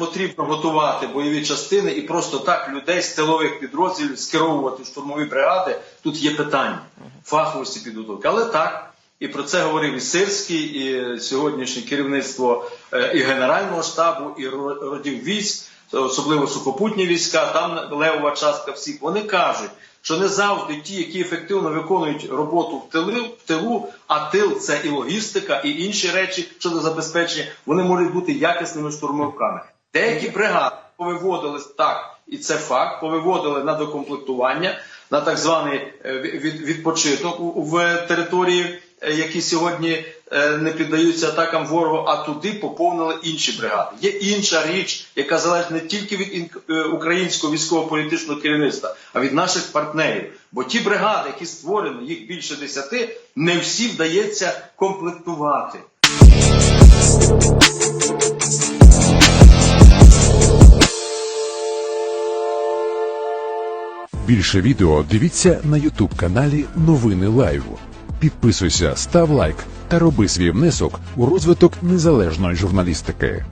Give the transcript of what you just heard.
потрібно готувати бойові частини і просто так людей з тилових підрозділів скеровувати в штурмові бригади. Тут є питання фаховості підготовки. Але так, і про це говорив і Сирський, і сьогоднішнє керівництво е, і Генерального штабу, і родів військ, особливо сухопутні війська, там левова частка всіх. Вони кажуть, що не завжди ті, які ефективно виконують роботу в тилу, в тилу, а тил це і логістика, і інші речі щодо забезпечення, вони можуть бути якісними штурмовиками. Деякі бригади повиводили так, і це факт, повиводили на докомплектування, на так званий е, відпочинок в території, е, які сьогодні е, не піддаються атакам ворогу, а туди поповнили інші бригади. Є інша річ, яка залежить не тільки від українського військово-політичного керівництва, а від наших партнерів. Бо ті бригади, які створені, їх більше десяти, не всі вдається комплектувати. Більше відео дивіться на Ютуб каналі Новини Лайв. Підписуйся, став лайк та роби свій внесок у розвиток незалежної журналістики.